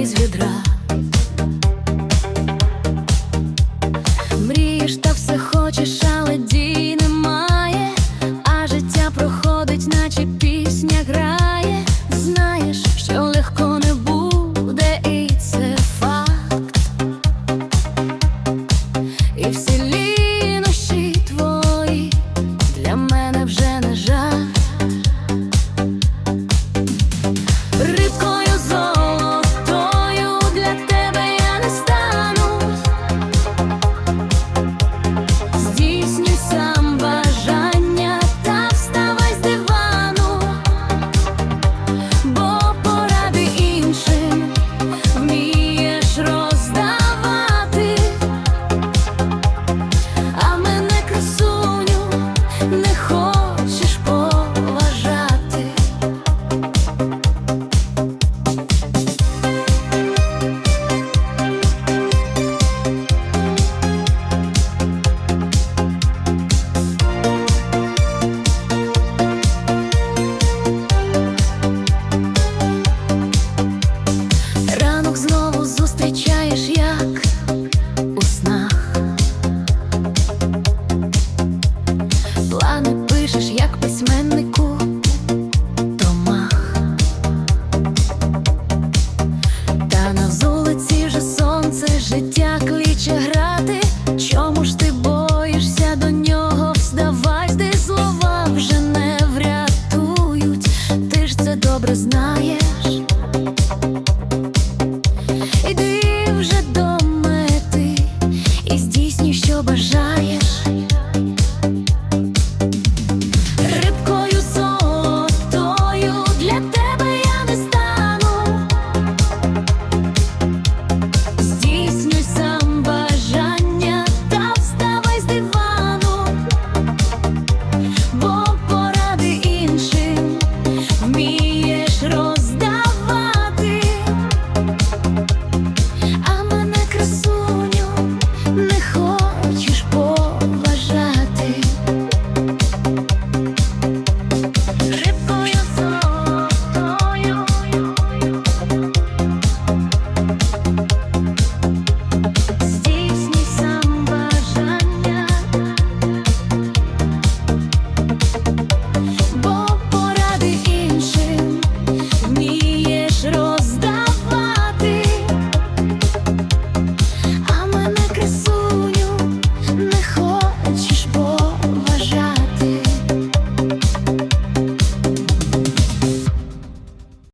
із відра. Мрієш та все хочеш, але дій немає, а життя проходить, наче пісня грає. Знаєш, що легко не буде, і це факт. І всі лінощі твої для мене вже. як у снах, плани пишеш, як письменнику домах, та на вулиці же сонце, життя кліче грати. Чому ж ти боїшся до нього? Вздавайся, слова вже не врятують, ти ж це добре знаєш